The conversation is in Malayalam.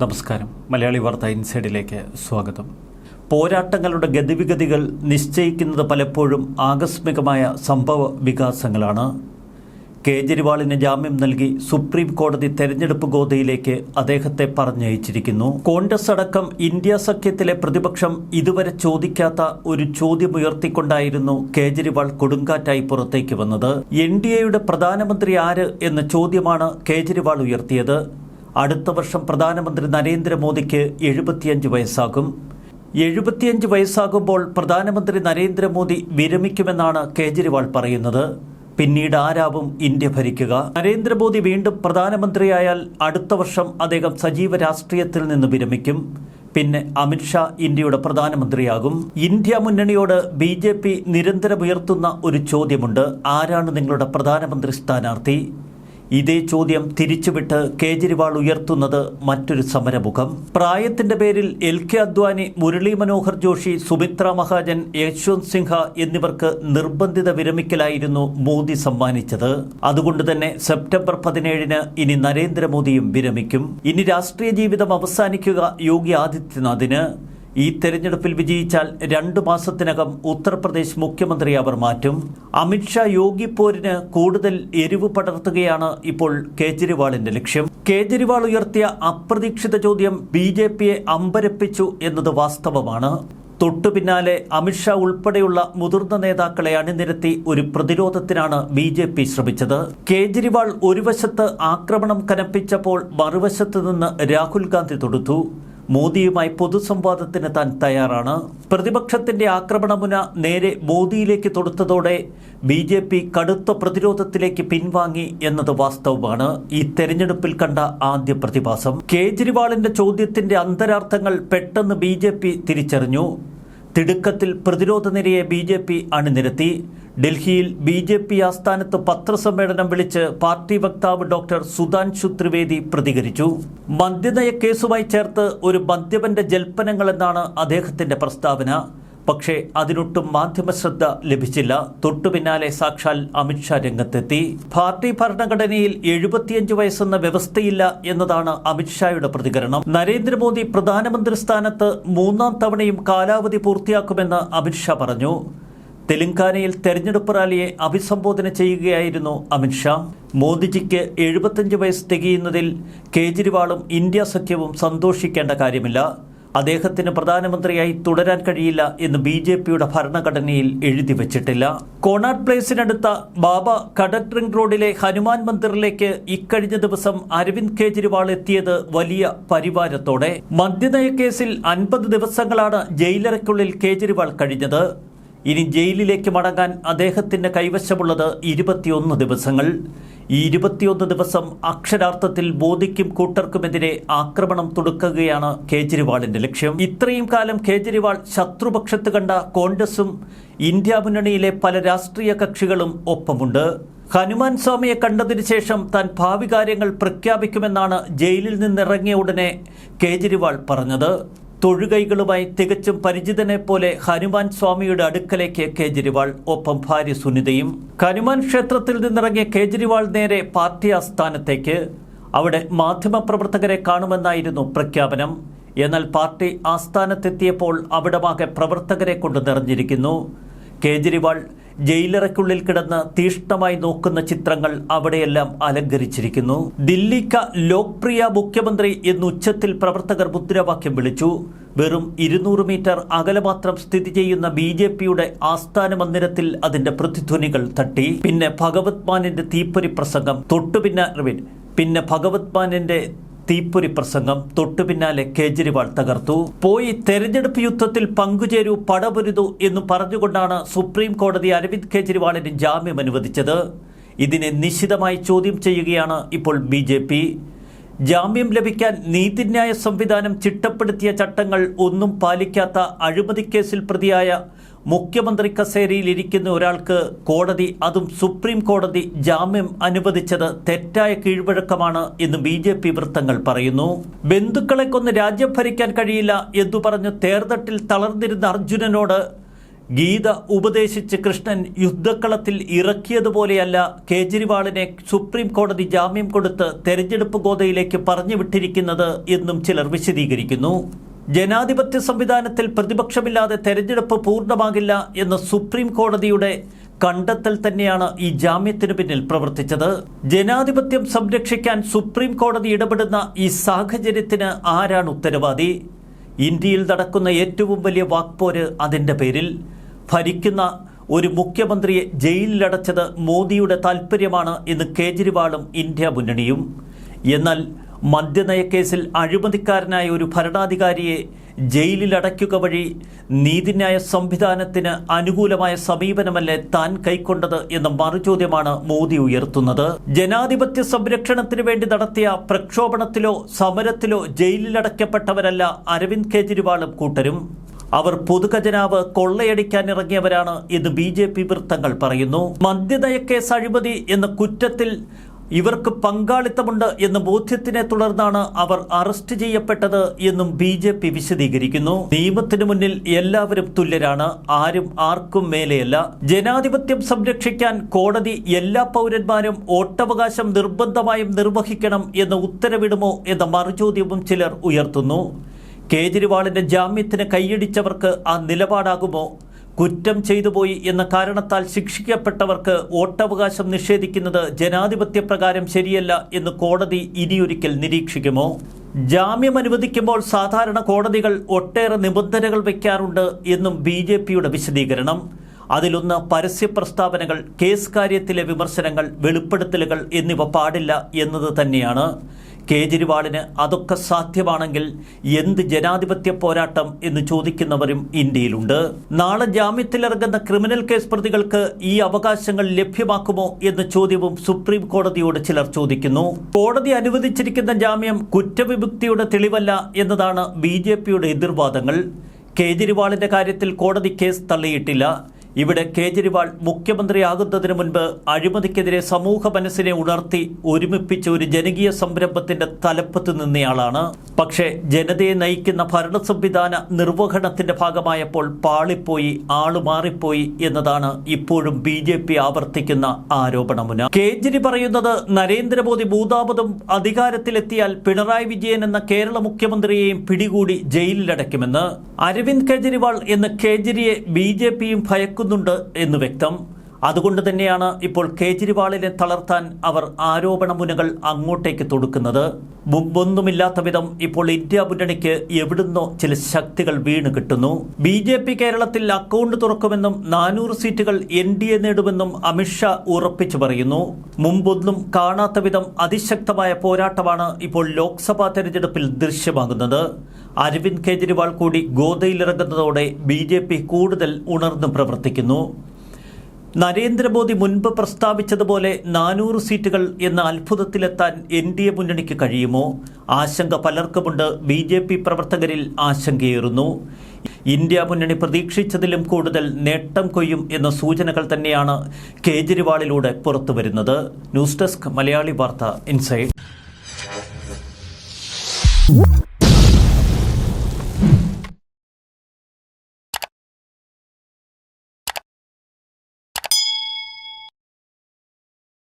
നമസ്കാരം. മലയാളി വാർത്ത ഇൻസൈഡിലേക്ക് സ്വാഗതം. പോരാട്ടങ്ങളുടെ ഗതിവിഗതികൾ നിശ്ചയിക്കുന്നത് പലപ്പോഴും ആകസ്മികമായ സംഭവ വികാസങ്ങളാണ്. കേജ്രിവാളിന് ജാമ്യം നൽകി സുപ്രീം കോടതി തെരഞ്ഞെടുപ്പ് ഗോതയിലേക്ക് അദ്ദേഹത്തെ പറഞ്ഞയച്ചിരിക്കുന്നു. കോൺഗ്രസ് അടക്കം ഇന്ത്യ സഖ്യത്തിലെ പ്രതിപക്ഷം ഇതുവരെ ചോദിക്കാത്ത ഒരു ചോദ്യമുയർത്തിക്കൊണ്ടായിരുന്നു കേജ്രിവാൾ കൊടുങ്കാറ്റായി പുറത്തേക്ക് വന്നത്. എൻ ഡി എയുടെ പ്രധാനമന്ത്രി ആര് എന്ന ചോദ്യമാണ് കേജ്രിവാൾ ഉയർത്തിയത്. അടുത്ത വർഷം പ്രധാനമന്ത്രി നരേന്ദ്രമോദിക്ക് എഴുപത്തിയഞ്ച് വയസ്സാകും. എഴുപത്തിയഞ്ച് വയസ്സാകുമ്പോൾ പ്രധാനമന്ത്രി നരേന്ദ്രമോദി വിരമിക്കുമെന്നാണ് കേജ്രിവാൾ പറയുന്നത്. പിന്നീട് ആരാവും ഇന്ത്യ ഭരിക്കുക? നരേന്ദ്രമോദി വീണ്ടും പ്രധാനമന്ത്രിയായാൽ അടുത്ത വർഷം അദ്ദേഹം സജീവ രാഷ്ട്രീയത്തിൽ നിന്ന് വിരമിക്കും. പിന്നെ അമിത്ഷാ ഇന്ത്യയുടെ പ്രധാനമന്ത്രിയാകും. ഇന്ത്യ മുന്നണിയോട് ബി ജെ പി ഒരു ചോദ്യമുണ്ട്. ആരാണ് നിങ്ങളുടെ പ്രധാനമന്ത്രി സ്ഥാനാർത്ഥി? ഇതേ ചോദ്യം തിരിച്ചുവിട്ട് കേജ്രിവാൾ ഉയർത്തുന്നത് മറ്റൊരു സമരമുഖം. പ്രായത്തിന്റെ പേരിൽ എൽ കെ അദ്വാനി മുരളി മനോഹർ ജോഷി സുമിത്ര മഹാജൻ യശ്വന്ത് സിൻഹ എന്നിവർക്ക് നിർബന്ധിത വിരമിക്കലായിരുന്നു മോദി സമ്മാനിച്ചത്. അതുകൊണ്ട് തന്നെ സെപ്റ്റംബർ പതിനേഴിന് ഇനി നരേന്ദ്രമോദിയും വിരമിക്കും. ഇനി രാഷ്ട്രീയ ജീവിതം അവസാനിക്കുക യോഗി ആദിത്യനാഥിന്. ഈ തെരഞ്ഞെടുപ്പിൽ വിജയിച്ചാൽ രണ്ടു മാസത്തിനകം ഉത്തർപ്രദേശ് മുഖ്യമന്ത്രി അവർ മാറ്റും. അമിത്ഷാ യോഗി പോരിന് കൂടുതൽ എരിവ് പടർത്തുകയാണ് ഇപ്പോൾ കേജ്രിവാളിന്റെ ലക്ഷ്യം. കേജ്രിവാൾ ഉയർത്തിയ അപ്രതീക്ഷിത ചോദ്യം ബി ജെ പിയെ അമ്പരപ്പിച്ചു എന്നത് വാസ്തവമാണ്. തൊട്ടു പിന്നാലെ അമിത്ഷാ ഉൾപ്പെടെയുള്ള മുതിർന്ന നേതാക്കളെ അണിനിരത്തി ഒരു പ്രതിരോധത്തിനാണ് ബി ജെ പി ശ്രമിച്ചത്. കേജ്രിവാൾ ഒരു വശത്ത് ആക്രമണം കനപ്പിച്ചപ്പോൾ മറുവശത്ത് നിന്ന് രാഹുൽ ഗാന്ധി തൊടുത്തു. മോദിയുമായി പൊതുസംവാദത്തിന് താൻ തയ്യാറാണ്. പ്രതിപക്ഷത്തിന്റെ ആക്രമണമുന നേരെ മോദിയിലേക്ക് തൊടുത്തതോടെ ബി ജെ പി കടുത്ത പ്രതിരോധത്തിലേക്ക് പിൻവാങ്ങി എന്നത് വാസ്തവമാണ്. ഈ തെരഞ്ഞെടുപ്പിൽ കണ്ട ആദ്യ പ്രതിഭാസം. കേജ്രിവാളിന്റെ ചോദ്യത്തിന്റെ അന്തരാർത്ഥങ്ങൾ പെട്ടെന്ന് ബി തിരിച്ചറിഞ്ഞു. തിടുക്കത്തിൽ പ്രതിരോധ നിരയെ ബി അണിനിരത്തി. ഡൽഹിയിൽ ബി ജെ പി ആസ്ഥാനത്ത് പത്രസമ്മേളനം വിളിച്ച് പാർട്ടി വക്താവ് ഡോക്ടർ സുധാൻഷു ത്രിവേദി പ്രതികരിച്ചു. മദ്യനയ കേസുമായി ചേർത്ത് ഒരു മദ്യപന്റെ ജൽപ്പനങ്ങൾ എന്നാണ് അദ്ദേഹത്തിന്റെ പ്രസ്താവന. പക്ഷേ അതിനൊട്ടും മാധ്യമ ശ്രദ്ധ ലഭിച്ചില്ല. തൊട്ടു പിന്നാലെ സാക്ഷാൽ അമിത്ഷാ രംഗത്തെത്തി. പാർട്ടി ഭരണഘടനയിൽ എഴുപത്തിയഞ്ച് വയസ്സെന്ന വ്യവസ്ഥയില്ല എന്നതാണ് അമിത്ഷായുടെ പ്രതികരണം. നരേന്ദ്രമോദി പ്രധാനമന്ത്രി സ്ഥാനത്ത് മൂന്നാം തവണയും കാലാവധി പൂർത്തിയാക്കുമെന്ന് അമിത്ഷാ പറഞ്ഞു. തെലങ്കാനയിൽ തെരഞ്ഞെടുപ്പ് റാലിയെ അഭിസംബോധന ചെയ്യുകയായിരുന്നു അമിത്ഷാ മോദിജിക്ക് എഴുപത്തഞ്ച് വയസ്സ് തികയുന്നതിൽ കേജ്രിവാളും ഇന്ത്യ സഖ്യവും സന്തോഷിക്കേണ്ട കാര്യമില്ല. അദ്ദേഹത്തിന് പ്രധാനമന്ത്രിയായി തുടരാൻ കഴിയില്ല എന്ന് ബി ജെ പിയുടെ ഭരണഘടനയിൽ എഴുതി വച്ചിട്ടില്ല. കോണാട്ട് പ്ലേസിനടുത്ത ബാബ കടക് റിംഗ് റോഡിലെ ഹനുമാൻ മന്ദിറിലേക്ക് ഇക്കഴിഞ്ഞ ദിവസം അരവിന്ദ് കേജ്രിവാൾ എത്തിയത് വലിയ പരിവാരത്തോടെ. മദ്യനയ കേസിൽ അൻപത് ദിവസങ്ങളാണ് ജയിലറയ്ക്കുള്ളിൽ കേജ്രിവാൾ കഴിഞ്ഞത്. ഇനി ജയിലിലേക്ക് മടങ്ങാൻ അദ്ദേഹത്തിന്റെ കൈവശമുള്ളത് ഇരുപത്തിയൊന്ന് ദിവസങ്ങൾ. ഈ ഇരുപത്തിയൊന്ന് ദിവസം അക്ഷരാർത്ഥത്തിൽ ബോധിക്കും കൂട്ടർക്കുമെതിരെ ആക്രമണം തുടക്കുകയാണ് കേജ്രിവാളിന്റെ ലക്ഷ്യം. ഇത്രയും കാലം കേജ്രിവാൾ ശത്രുപക്ഷത്ത് കണ്ട കോൺഗ്രസും ഇന്ത്യ മുന്നണിയിലെ പല രാഷ്ട്രീയ കക്ഷികളും ഒപ്പമുണ്ട്. ഹനുമാൻ സ്വാമിയെ കണ്ടതിനു ശേഷം താൻ ഭാവി കാര്യങ്ങൾ പ്രഖ്യാപിക്കുമെന്നാണ് ജയിലിൽ നിന്നിറങ്ങിയ ഉടനെ കേജ്രിവാൾ പറഞ്ഞത്. തൊഴുകൈകളുമായി തികച്ചും പരിചിതനെ പോലെ ഹനുമാൻ സ്വാമിയുടെ അടുക്കലേക്ക് കേജ്രിവാൾ ഒപ്പം ഭാര്യ സുനിതയും. ഹനുമാൻ ക്ഷേത്രത്തിൽ നിന്നിറങ്ങിയ കേജ്രിവാൾ നേരെ പാർട്ടി ആസ്ഥാനത്തേക്ക് അവിടെ മാധ്യമപ്രവർത്തകരെ കാണുമെന്നായിരുന്നു പ്രഖ്യാപനം. എന്നാൽ പാർട്ടി ആസ്ഥാനത്തെത്തിയപ്പോൾ അവിടമാകെ പ്രവർത്തകരെ കൊണ്ട് നിറഞ്ഞിരിക്കുന്നു. കേജ്രിവാൾ ജയിലറയ്ക്കുള്ളിൽ കിടന്ന് തീഷ്ണമായി നോക്കുന്ന ചിത്രങ്ങൾ അവിടെയെല്ലാം അലങ്കരിച്ചിരിക്കുന്നു. ദില്ലിക്ക ലോക്പ്രിയ മുഖ്യമന്ത്രി എന്ന് ഉച്ചത്തിൽ പ്രവർത്തകർ മുദ്രാവാക്യം വിളിച്ചു. വെറും ഇരുന്നൂറ് മീറ്റർ അകലെ മാത്രം സ്ഥിതി ചെയ്യുന്ന ബി ജെ പിയുടെ ആസ്ഥാന മന്ദിരത്തിൽ അതിന്റെ പ്രതിധ്വനികൾ തട്ടി. പിന്നെ ഭഗവത് മാനിന്റെ തീപ്പൊരി പ്രസംഗം തൊട്ടുപിന്നെ പിന്നെ ഭഗവത് മാനിന്റെ തീപ്പൊരി പ്രസംഗം തൊട്ടുപിന്നാലെ കേജ്രിവാൾ തകർത്തു. പോയി തെരഞ്ഞെടുപ്പ് യുദ്ധത്തിൽ പങ്കുചേരൂ പടപൊരുതു എന്ന് പറഞ്ഞുകൊണ്ടാണ് സുപ്രീം കോടതി അരവിന്ദ് കെജ്രിവാളിന് ജാമ്യം അനുവദിച്ചത്. ഇതിനെ നിശിതമായി ചോദ്യം ചെയ്യുകയാണ് ഇപ്പോൾ ബി ജാമ്യം ലഭിക്കാൻ നീതിന്യായ സംവിധാനം ചിട്ടപ്പെടുത്തിയ ചട്ടങ്ങൾ ഒന്നും പാലിക്കാത്ത അഴിമതി കേസിൽ പ്രതിയായ മുഖ്യമന്ത്രി കസേരിയിൽ ഇരിക്കുന്ന ഒരാൾക്ക് കോടതി അതും സുപ്രീം കോടതി ജാമ്യം അനുവദിച്ചത് തെറ്റായ കീഴ്വഴക്കമാണ് എന്ന് ബി ജെ പി വൃത്തങ്ങൾ പറയുന്നു. ബന്ധുക്കളെ കൊന്ന് രാജ്യം ഭരിക്കാൻ കഴിയില്ല എന്നു പറഞ്ഞ് തേർതട്ടിൽ തളർന്നിരുന്ന അർജുനനോട് ഗീത ഉപദേശിച്ച് കൃഷ്ണൻ യുദ്ധക്കളത്തിൽ ഇറക്കിയതുപോലെയല്ല കേജ്രിവാളിനെ സുപ്രീം കോടതി ജാമ്യം കൊടുത്ത് തെരഞ്ഞെടുപ്പ് ഗോതയിലേക്ക് പറഞ്ഞു വിട്ടിരിക്കുന്നത് എന്നും ചിലർ വിശദീകരിക്കുന്നു. ജനാധിപത്യ സംവിധാനത്തിൽ പ്രതിപക്ഷമില്ലാതെ തെരഞ്ഞെടുപ്പ് പൂർണമാകില്ല എന്ന സുപ്രീം കോടതിയുടെ കണ്ടെത്തൽ തന്നെയാണ് ഈ ജാമ്യത്തിനു പിന്നിൽ പ്രവർത്തിച്ചത്. ജനാധിപത്യം സംരക്ഷിക്കാൻ സുപ്രീം കോടതി ഇടപെടുന്ന ഈ സാഹചര്യത്തിന് ആരാണ് ഉത്തരവാദി? ഇന്ത്യയിൽ നടക്കുന്ന ഏറ്റവും വലിയ വാക്പോര് അതിന്റെ പേരിൽ. ഭരിക്കുന്ന ഒരു മുഖ്യമന്ത്രിയെ ജയിലിലടച്ചത് മോദിയുടെ താൽപ്പര്യമാണ് എന്ന് കേജ്രിവാളും ഇന്ത്യ മുന്നണിയും. എന്നാൽ മദ്യനയക്കേസിൽ അഴിമതിക്കാരനായ ഒരു ഭരണാധികാരിയെ ജയിലിലടയ്ക്കുക വഴി നീതിന്യായ സംവിധാനത്തിന് അനുകൂലമായ സമീപനമല്ലേ താൻ കൈക്കൊണ്ടത് എന്ന മറുചോദ്യമാണ് മോദി ഉയർത്തുന്നത്. ജനാധിപത്യ സംരക്ഷണത്തിന് വേണ്ടി നടത്തിയ പ്രക്ഷോഭണത്തിലോ സമരത്തിലോ ജയിലിലടയ്ക്കപ്പെട്ടവരല്ല അരവിന്ദ് കെജ്രിവാളും കൂട്ടരും. അവർ പൊതുഖജനാവ് കൊള്ളയടിക്കാൻ ഇറങ്ങിയവരാണ് എന്ന് ബി ജെ പി വൃത്തങ്ങൾ പറയുന്നു. മദ്യനയക്കേസ് അഴിമതി എന്ന കുറ്റത്തിൽ ഇവർക്ക് പങ്കാളിത്തമുണ്ട് എന്ന ബോധ്യത്തിനെ തുടർന്നാണ് അവർ അറസ്റ്റ് ചെയ്യപ്പെട്ടത് എന്നും ബി ജെ പി വിശദീകരിക്കുന്നു. നിയമത്തിന് മുന്നിൽ എല്ലാവരും തുല്യരാണ്. ആരും ആർക്കും മേലെയല്ല. ജനാധിപത്യം സംരക്ഷിക്കാൻ കോടതി എല്ലാ പൗരന്മാരും വോട്ടവകാശം നിർബന്ധമായും നിർവഹിക്കണം എന്ന് ഉത്തരവിടുമോ എന്ന മറുചോദ്യവും ചിലർ ഉയർത്തുന്നു. കേജ്രിവാളിന്റെ ജാമ്യത്തിന് കൈയടിച്ചവർക്ക് ആ നിലപാടാകുമോ കുറ്റം ചെയ്തുപോയി എന്ന കാരണത്താൽ ശിക്ഷിക്കപ്പെട്ടവർക്ക് വോട്ടവകാശം നിഷേധിക്കുന്നത് ജനാധിപത്യ പ്രകാരം ശരിയല്ല എന്ന് കോടതി ഇനിയൊരിക്കൽ നിരീക്ഷിക്കുമോ? ജാമ്യം അനുവദിക്കുമ്പോൾ സാധാരണ കോടതികൾ ഒട്ടേറെ നിബന്ധനകൾ വയ്ക്കാറുണ്ട് എന്നും ബി ജെ പിയുടെ വിശദീകരണം. അതിലൊന്ന് പരസ്യ പ്രസ്താവനകൾ കേസ് കാര്യത്തിലെ വിമർശനങ്ങൾ വെളിപ്പെടുത്തലുകൾ എന്നിവ പാടില്ല എന്നത് തന്നെയാണ്. കേജ്രിവാളിന് അതൊക്കെ സാധ്യമാണെങ്കിൽ എന്ത് ജനാധിപത്യ പോരാട്ടം എന്ന് ചോദിക്കുന്നവരും ഇന്ത്യയിലുണ്ട്. നാളെ ജാമ്യത്തിലിറങ്ങുന്ന ക്രിമിനൽ കേസ് പ്രതികൾക്ക് ഈ അവകാശങ്ങൾ ലഭ്യമാക്കുമോ എന്ന ചോദ്യവും സുപ്രീം കോടതിയോട് ചിലർ ചോദിക്കുന്നു. കോടതി അനുവദിച്ചിരിക്കുന്ന ജാമ്യം കുറ്റവിമുക്തിയുടെ തെളിവല്ല എന്നതാണ് ബി ജെ പിയുടെ എതിർവാദങ്ങൾ. കേജ്രിവാളിന്റെ കാര്യത്തിൽ കോടതി കേസ് തള്ളിയിട്ടില്ല. ഇവിടെ കേജ്രിവാൾ മുഖ്യമന്ത്രിയാകുന്നതിന് മുൻപ് അഴിമതിക്കെതിരെ സമൂഹ മനസ്സിനെ ഉണർത്തി ഒരുമിപ്പിച്ച ഒരു ജനകീയ സംരംഭത്തിന്റെ തലപ്പത്ത് നിന്നയാളാണ്. പക്ഷേ ജനതയെ നയിക്കുന്ന ഭരണ സംവിധാന നിർവഹണത്തിന്റെ ഭാഗമായപ്പോൾ പാളിപ്പോയി ആൾ മാറിപ്പോയി എന്നതാണ് ഇപ്പോഴും ബി ജെ പി ആവർത്തിക്കുന്ന ആരോപണമുന. കേജ്രി പറയുന്നത് നരേന്ദ്രമോദി മൂന്നാമതും അധികാരത്തിലെത്തിയാൽ പിണറായി വിജയൻ എന്ന കേരള മുഖ്യമന്ത്രിയെയും പിടികൂടി ജയിലിലടയ്ക്കുമെന്ന്. അരവിന്ദ് കെജ്രിവാൾ എന്ന കേജ്രിയെ ബി ജെ പിയും ഭയക്കുന്നു നടക്കുന്നുണ്ട് എന്ന് വ്യക്തം അതുകൊണ്ട് തന്നെയാണ് ഇപ്പോൾ കേജ്രിവാളിനെ തളർത്താൻ അവർ ആരോപണ മുനകൾ അങ്ങോട്ടേക്ക് തൊടുക്കുന്നത്. മുമ്പൊന്നുമില്ലാത്ത വിധം ഇപ്പോൾ ഇന്ത്യ മുന്നണിക്ക് എവിടുന്നോ ചില ശക്തികൾ വീണ് കിട്ടുന്നു. ബി ജെ പി കേരളത്തിൽ അക്കൗണ്ട് തുറക്കുമെന്നും നാനൂറ് സീറ്റുകൾ എൻ ഡി എ നേടുമെന്നും അമിത്ഷാ ഉറപ്പിച്ചു പറയുന്നു. മുമ്പൊന്നും കാണാത്ത വിധം അതിശക്തമായ പോരാട്ടമാണ് ഇപ്പോൾ ലോക്സഭാ തെരഞ്ഞെടുപ്പിൽ ദൃശ്യമാകുന്നത്. അരവിന്ദ് കേജ്രിവാൾ കൂടി ഗോതയിലിറങ്ങുന്നതോടെ ബി ജെ പി കൂടുതൽ ഉണർന്നു പ്രവർത്തിക്കുന്നു. നരേന്ദ്രമോദി മുൻപ് പ്രസ്താവിച്ചതുപോലെ നാനൂറ് സീറ്റുകൾ എന്ന അത്ഭുതത്തിലെത്താൻ എൻ ഡി എ മുന്നണിക്ക് കഴിയുമോ? ആശങ്ക പലർക്കുമുണ്ട്. ബി ജെ പി പ്രവർത്തകരിൽ ആശങ്കയേറുന്നു. ഇന്ത്യ മുന്നണി പ്രതീക്ഷിച്ചതിലും കൂടുതൽ നേട്ടം കൊയ്യും എന്ന സൂചനകൾ തന്നെയാണ് കേജ്രിവാളിലൂടെ പുറത്തുവരുന്നത്. ന്യൂസ് ഡെസ്ക് മലയാളി വാർത്ത ഇൻസൈഡ്.